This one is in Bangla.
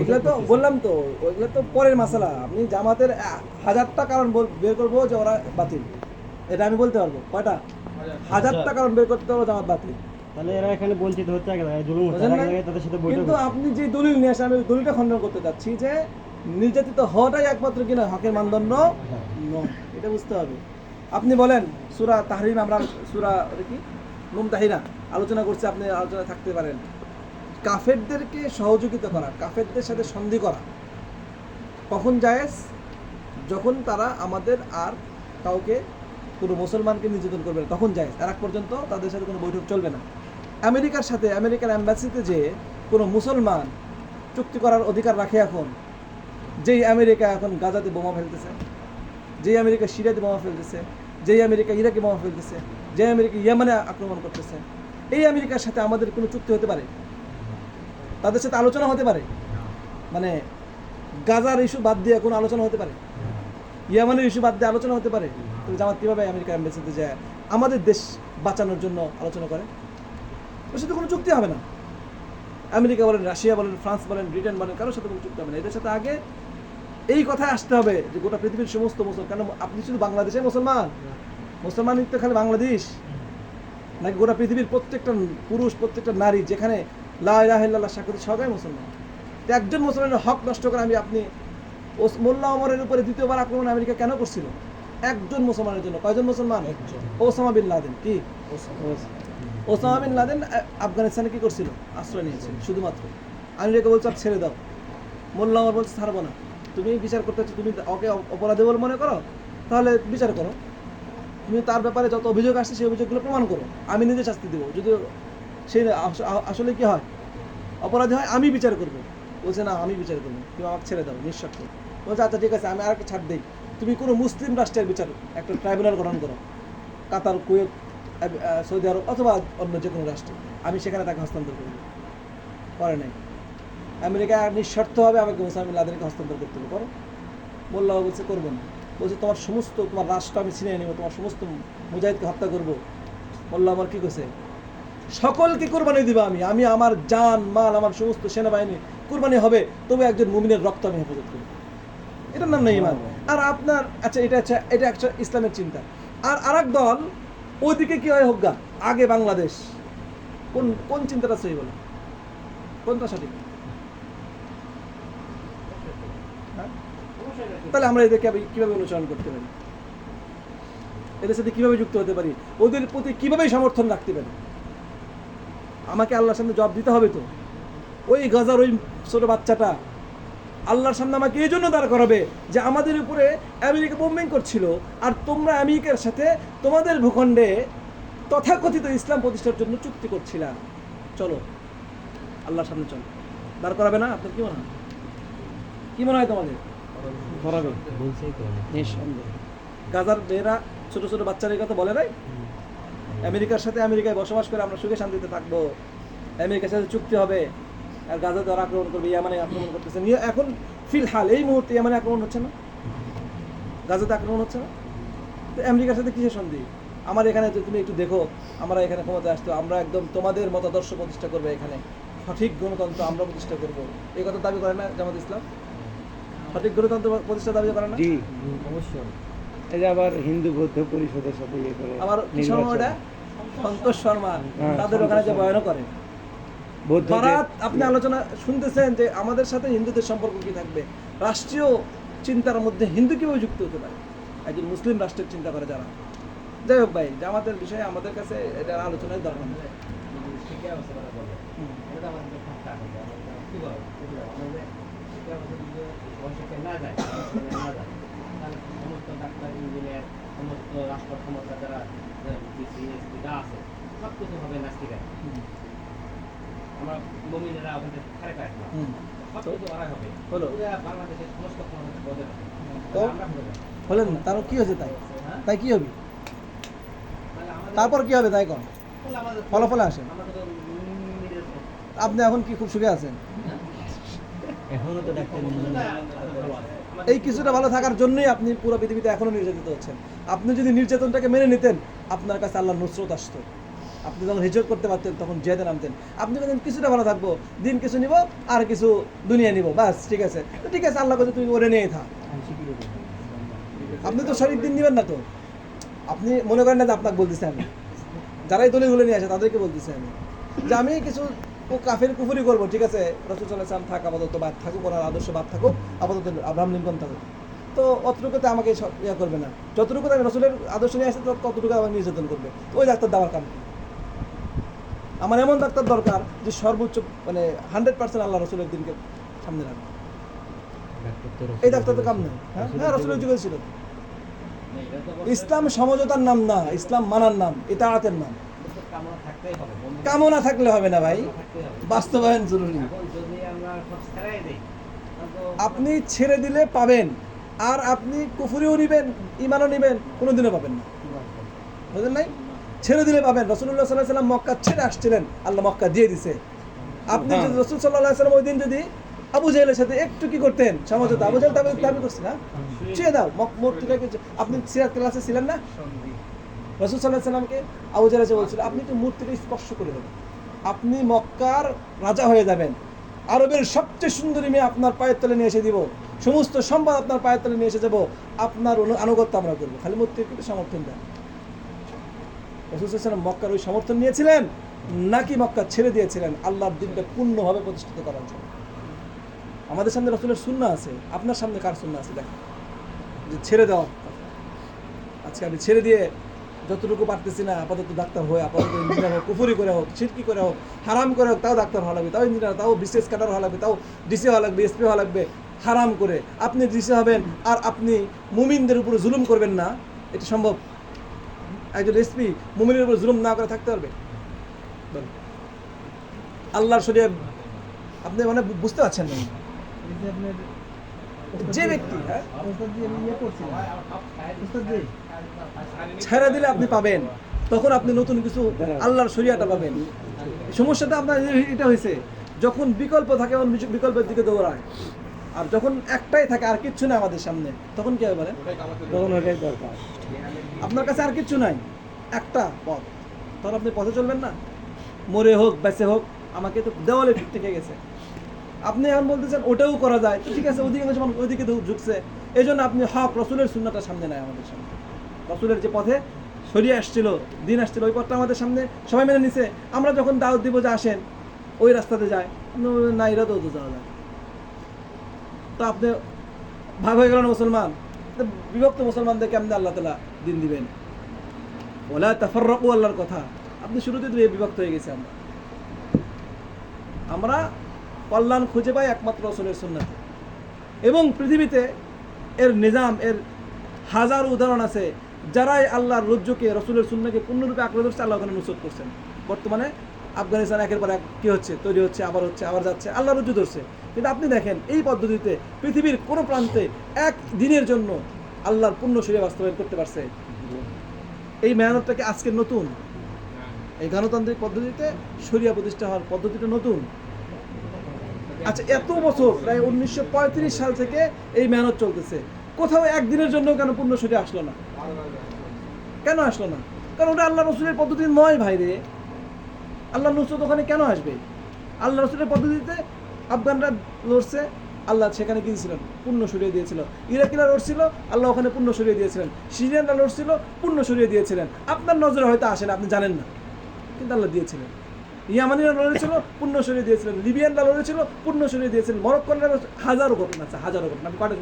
এগুলো তো বললাম তো ওইগুলো তো পরের মশলা। আপনি জামাতের হাজারটা কারণ বের করব যে ওরা বাতিল। এটা আমি বলতে পারব। কয়টা? হাজারটা। কারণ বের করতে পারব জামাত বাতিল। তাহলে এরা এখানে বঞ্চিত হচ্ছে জুলুম? তাদের সাথে কিন্তু আপনি যে দলিল নিয়ে আসেন আমি দলিলটা খণ্ডন করতে চাচ্ছি যে নির্যাতিত হওয়াটাই একমাত্র কিনা হকের মানদণ্ড নয়। এটা বুঝতে হবে। আপনি বলেন সুরা তাহরিম আমরা সুরা কি? মুম তাহিরা আলোচনা করছি আপনি আলোচনা থাকতে পারেন। কাফেরদেরকে সহযোগিতা করা, কাফেরদের সাথে সন্ধি করা। কখন জায়েজ? যখন তারা আমাদের আর কাউকে, কোনো মুসলমানকে নির্যাতন করবে না। তখন যায় এর আগ পর্যন্ত তাদের সাথে কোনো বৈঠক চলবে না। আমেরিকার সাথে, আমেরিকার অ্যাম্বাসিতে যে কোনো মুসলমান চুক্তি করার অধিকার রাখে এখন, যেই আমেরিকা এখন গাজাতে বোমা ফেলতেছে, যেই আমেরিকা সিরিয়াতে বোমা ফেলতেছে, যেই আমেরিকা ইরাকে বোমা ফেলতেছে যে আমেরিকা ইয়েমানে আক্রমণ করতেছে, এই আমেরিকার সাথে আমাদের কোনো চুক্তি হতে পারে? তাদের সাথে আলোচনা হতে পারে। মানে গাজার ইস্যু বাদ দিয়ে কোনো আলোচনা হতে পারে। ইয়ামানের ইস্যু বাদ দিয়ে আলোচনা হতে পারে। তো জামাত কীভাবে আমেরিকা অ্যাম্বাসিতে যায়, আমাদের দেশ বাঁচানোর জন্য আলোচনা করে? ওর সাথে কোনো চুক্তি হবে না। আমেরিকা বলেন, রাশিয়া বলেন, ফ্রান্স বলেন, ব্রিটেন বলেন, কারোর সাথে কোনো চুক্তি হবে না। এদের সাথে আগে এই কথায় আসতে হবে যে গোটা পৃথিবীর সমস্ত মুসলমান, কেন আপনি শুধু বাংলাদেশে মুসলমান? মুসলমান তো খালি বাংলাদেশ। নাকি গোটা পৃথিবীর প্রত্যেকটা পুরুষ, প্রত্যেকটা নারী যেখানে লা ইলাহা সাক্ষর সবাই মুসলমান। তো একজন মুসলমানের হক নষ্ট করে আমি আপনি মোল্লা ওমরের উপরে দ্বিতীয়বার আক্রমণ আমেরিকা কেন করছিল? একজন মুসলমানের জন্য। কয়জন মুসলমান? Osama bin Laden. কি? ওসামা। বিন লাদেন আফগানিস্তানে কি করছিল? আশ্রয় নিয়েছে শুধুমাত্র। আমেরিকা বলছে "আর ছেড়ে দাও। মোল্লা ওমর বলছে ছাড়বো না। তুমি বিচার করতে চাচ্ছ, তুমি ওকে অপরাধী বলে মনে করো? তাহলে বিচার করো। তুমি তার ব্যাপারে যত অভিযোগ আসছে সেই অভিযোগগুলো প্রমাণ করো। আমি নিজে শাস্তি দেবো। যদি সে আসলে কি হয়? অপরাধী হয়, আমি বিচার করব। বলছে, না, আমি বিচার করব তুমি আমাকে ছেড়ে দাও, নিঃশর্ত। বলছে আচ্ছা ঠিক আছে, আমি আর একটা ছাড় দিই। তুমি কোনো মুসলিম রাষ্ট্রের বিচার, একটা ট্রাইব্যুনাল গঠন করো। কাতার, কুয়েত সৌদি আরব অথবা অন্য যে কোনো রাষ্ট্রে। আমি সেখানে তাকে হস্তান্তর করব করে নাই। আমেরিকা নিঃস্বার্থভাবে আমাকে বিন লাদেনকে হস্তান্তর করতে হবে। করো মোল্লা বলছে, করব না। বলছে, তোমার সমস্ত, তোমার রাষ্ট্র আমি ছিনিয়ে নেব, তোমার সমস্ত মুজাহিদকে হত্যা করব। মোল্লা আমার কী করছে সকলকে কোরবানি দিব আমি। আমি আমার জান মাল আমার সমস্ত সেনাবাহিনী কোরবানি হবে তবে একজন মুমিনের রক্ত আমি হেফাজত করব। এটার নাম নেই ইমান। আর আপনার আচ্ছা এটা আচ্ছা এটা একটা ইসলামের চিন্তা। আর আরেক দল ওইদিকে কি হয় হোক গা আগে বাংলাদেশ। কোন কোন চিন্তাটা সহি বলে কোনটা সঠিক? হ্যাঁ? তাহলে আমরা এদেরকে কীভাবে অনুসরণ করতে পারি? এদের সাথে কীভাবে যুক্ত হতে পারি? ওদের প্রতি কীভাবে সমর্থন রাখতে পারি? আমাকে আল্লাহর সামনে জবাব দিতে হবে তো। ওই গাজার ওই ছোট বাচ্চাটা আল্লাহর সামনে আমাকে এই জন্য দাঁড় করাবে যে আমাদের উপরে আমেরিকা বোম্বিং করছিল আর তোমরা আমেরিকার সাথে তোমাদের ভূখণ্ডে তথাকথিত ইসলাম প্রতিষ্ঠার জন্য চুক্তি করছিলা। চলো আল্লাহর সামনে চলো। দাঁড় করাবে না? আপনার কি মনে হয়? কি মনে হয় তোমাদের? করাবে গাজার মেয়েরা ছোট ছোট বাচ্চারা এই কথা বলে নাই? আমেরিকার সাথে আমেরিকায় বসবাস করে আমরা সুখে শান্তিতে থাকব। আমেরিকার সাথে চুক্তি হবে। আর গাজা দ্বারা আক্রমণ করবে ইয়ামানে আক্রমণ করতেছে। নিয়ে এখন ফিলহাল এই মুহূর্তে ইয়ামানে আক্রমণ হচ্ছে না। গাজাতে আক্রমণ হচ্ছে না। তো আমেরিকার সাথে কিসের সন্ধি? আমার এখানে যে তুমি একটু দেখো আমরা এখানে ক্ষমতায় আসতো আমরা একদম তোমাদের মতাদর্শ প্রতিষ্ঠা করব এখানে। সঠিক গণতন্ত্র আমরা প্রতিষ্ঠা করব। এই কথা দাবি করে না জামাত ইসলাম? সঠিক গণতন্ত্র প্রতিষ্ঠা দাবি করে না? জি। অবশ্যই। এই যে আবার হিন্দু বৌদ্ধ পরিষদের সাথে ইয়ে করে আবার কি শর্মা সন্তোষ শর্মা হ্যাঁ, তাদের ওখানে যে বয়ানও করে। আপনি আলোচনা শুনতেছেন যে আমাদের সাথে হিন্দুদের সম্পর্ক কি থাকবে? রাষ্ট্রীয় চিন্তার মধ্যে হিন্দু কীভাবে যুক্ত হতে পারে? একজন মুসলিম রাষ্ট্রের চিন্তা করে যারা। যাই হোক ভাই জামাতের বিষয়ে আমাদের কাছে এটা আলোচনার দরকার নেই। হলেন না তারও কি হয়েছে তাই? তাই কি হবে? তারপর কি হবে তাই কন? ফলাফলে আসে আমাদের তো মিডিয়ার আপনি এখন কি খুব সুখে আছেন? নিয়ে এই কিছুটা ভালো থাকার জন্যই আপনি পুরো পৃথিবীতে এখনও নির্যাতিত হচ্ছেন। আপনি যদি নির্যাতনটাকে মেনে নিতেন, আপনার কাছে আল্লাহ নুসরত আসতো। আপনি যখন হিজরত করতে পারতেন, তখন জেদে নামতেন। আপনি বলেন কিছুটা ভালো থাকব, দিন কিছু নিব, আর কিছু দুনিয়া নিব বাস ঠিক আছে। তো ঠিক আছে, আল্লাহ কাছে তুমি ওরে নিয়েই থাক। আপনি তো শরীর দিন নিবেন না তো। আপনি মনে করেন না যে আপনাকে বলতেছি আমি। যারাই দলিলগুলো নিয়ে আসে, তাদেরকে বলতেছি আমি। যে আমি কিছু ও কাফের কুফুরি করব, ঠিক আছে? রসুল সাল্লাহ থাক, আপাতত বাদ থাকুক, ওনার আদর্শ বাদ থাকুক, আপাতত আব্রাহাম লিঙ্কন থাকুক। তো অতটুকুতে আমাকে সব ইয়ে করবে না। যতটুকুতে আমি রসুলের আদর্শ নিয়ে আসি ততটুকু আমাকে নির্যাতন করবে। ওই ডাক্তার দেওয়ার কাম আমার এমন ডাক্তার দরকার যে সর্বোচ্চ মানে হান্ড্রেড পার্সেন্ট আল্লাহ রসুলের দিনকে সামনে রাখবে। এই ডাক্তার তো কাম নেই। হ্যাঁ? হ্যাঁ রসুলের যুগে ছিল। ইসলাম সমঝোতার নাম না, ইসলাম মানার নাম, এটা আতের নাম। কামনা থাকলে হবে না ভাই। বাস্তবায়ন জরুরি। আপনি ছেড়ে দিলে পাবেন আর আপনি কুফুরিও নিবেন ইমানও নিবেন কোনোদিনও পাবেন না। বুঝলেন নাই ছেড়ে দিলে পাবেন। রসুল্লাহ সাল্লাহ সাল্লাম মক্কা ছেড়ে আসছিলেন। আল্লাহ মক্কা দিয়ে দিছে। আপনি যদি রসুল সাল্লাহ সাল্লাম ওই দিন যদি আবু জাহেলের সাথে একটু কি করতেন সমঝোতা আবু জাহেল দাবি দাবি করছে না। চেয়ে দাও মক- মূর্তিটাকে আপনি সিরাত ক্লাসে ছিলেন না? রসুল সাল্লাহ সাল্লামকে আবু জাহেল বলছিল, আপনি একটু মূর্তিটা স্পর্শ করে দেবেন। আপনি মক্কার রাজা হয়ে যাবেন। আরবের সবচেয়ে সুন্দরী মেয়ে আপনার পায়ের তলে নিয়ে এসে দিব। সমস্ত সম্পদ আপনার পায়ের তলে নিয়ে এসে যাব। আপনার আনুগত্য আমরা করব। খালি মূর্তির কিন্তু সমর্থন দেন। রসুলাম মক্কার ওই সমর্থন নিয়েছিলেন, নাকি মক্কা ছেড়ে দিয়েছিলেন? আল্লাহর দিনটা পূর্ণভাবে প্রতিষ্ঠিত করার জন্য। আমাদের সামনে রসুলের শূন্য আছে। আপনার সামনে কার শূন্য আছে? দেখেন। যে ছেড়ে দেওয়া। আজকে আমি ছেড়ে দিয়ে যতটুকু পারতেছি না আপাতত ডাক্তার হয়ে আপাতত ইঞ্জিনিয়ার হোক কুফুরি করে হোক ছিটকি করে হোক হারাম করে হোক তাও ডাক্তার হওয়া লাগবে তাও ইঞ্জিনিয়ার তাও বিশেষ কাটার হওয়া লাগবে তাও ডিসি হওয়া লাগবে এসপি হওয়া লাগবে হারাম করে। আপনি ডিসি হবেন আর আপনি মুমিনদের উপরে জুলুম করবেন না এটা সম্ভব। একজন এসপি মুমিনের উপর জুলুম না করে থাকতে পারবে। আল্লাহর শরীরে আপনি মানে বুঝতে পারছেন না। যে ব্যক্তি হ্যাঁ? ছেড়ে দিলে আপনি পাবেন। তখন আপনি নতুন কিছু আল্লাহর শরিয়াটা পাবেন। সমস্যাটা আপনার এটা হয়েছে যখন বিকল্প থাকে তখন বিকল্পের দিকে দৌড়ায়। আর যখন একটাই থাকে আর কিচ্ছু না আমাদের সামনে তখন কি হবে তখন ওটাই দরকার। আপনার কাছে আর কিচ্ছু নাই একটা পথ। তখন আপনি পথে চলবেন না। মরে হোক বেঁচে হোক আমাকে তো দেওয়ালে ঠিক থেকে গেছে। আপনি এখন বলতেছেন ওটাও করা যায়। তো ঠিক আছে ওদিকে যখন ওইদিকে ঝুঁকছে। এই জন্য আপনি হক রসুলের শূন্যটা সামনে নেয় আমাদের সামনে। রসুলের যে পথে সরিয়ে আসছিল, দিন আসছিল, ওই পথটা আমাদের সামনে সবাই মেনে নিছে। আমরা যখন দাওয়াত দিব যে আসেন, ওই রাস্তাতে যায়। আপনি না এরা তো যাওয়া যায়। তো আপনি ভাগ হয়ে গেলেন মুসলমান? বিভক্ত মুসলমানদের কেমনে আল্লাহ তালা দিন দিবেন? ওলা তাফাররাকু আল্লাহর কথা। আপনি শুরুতে তো বিভক্ত হয়ে গেছে আমরা। আমরা কল্যাণ খুঁজে পাই একমাত্র রসুলের সুন্নাতে। এবং পৃথিবীতে এর নিজাম, এর হাজার উদাহরণ আছে। যারাই আল্লাহর রজ্জুকে রসুলের সুন্নাকে পূর্ণরূপে আঁকড়ে ধরছে আল্লাহ ওখানে নুসরত করছেন। বর্তমানে আফগানিস্তান একের পর এক কী হচ্ছে, তৈরি হচ্ছে, আবার হচ্ছে, আবার যাচ্ছে আল্লাহ রজ্জু ধরছে। কিন্তু আপনি দেখেন, এই পদ্ধতিতে পৃথিবীর কোনো প্রান্তে এক দিনের জন্য আল্লাহর পূর্ণ শরীরে বাস্তবায়ন করতে পারছে। এই মেহনতটাকে আজকে নতুন। এই গণতান্ত্রিক পদ্ধতিতে শরিয়া প্রতিষ্ঠা হওয়ার পদ্ধতিটা নতুন। আচ্ছা এত বছর, প্রায় উনিশশো পঁয়ত্রিশ সাল থেকে এই মেহনত চলতেছে। কোথাও একদিনের জন্য কেন পূর্ণ শরীরে আসলো না? কেন আসলো না? কারণ ওটা আল্লাহ রসুলের পদ্ধতি নয় ভাই রে। আল্লাহ নুসরত ওখানে কেন আসবে? আল্লাহ রসুলের পদ্ধতিতে আফগানরা লড়ছে, আল্লাহ সেখানে কি দিয়েছিলেন পূর্ণ সরিয়ে দিয়েছিল। ইরাকিরা লড়ছিল, আল্লাহ ওখানে পূর্ণ সরিয়ে দিয়েছিলেন। সিরিয়ানরা লড়ছিল পূর্ণ সরিয়ে দিয়েছিলেন। আপনার নজরে হয়তো আসেন আপনি জানেন না। কিন্তু আল্লাহ দিয়েছিলেন। ইয়ামানিরা লড়েছিল পূর্ণ সরিয়ে দিয়েছিলেন। লিবিয়ানরা লড়েছিল পূর্ণ সরিয়ে দিয়েছিলেন। মরক্কনরা হাজারো ঘটনা আছে, হাজারো ঘটনা, আমি কটা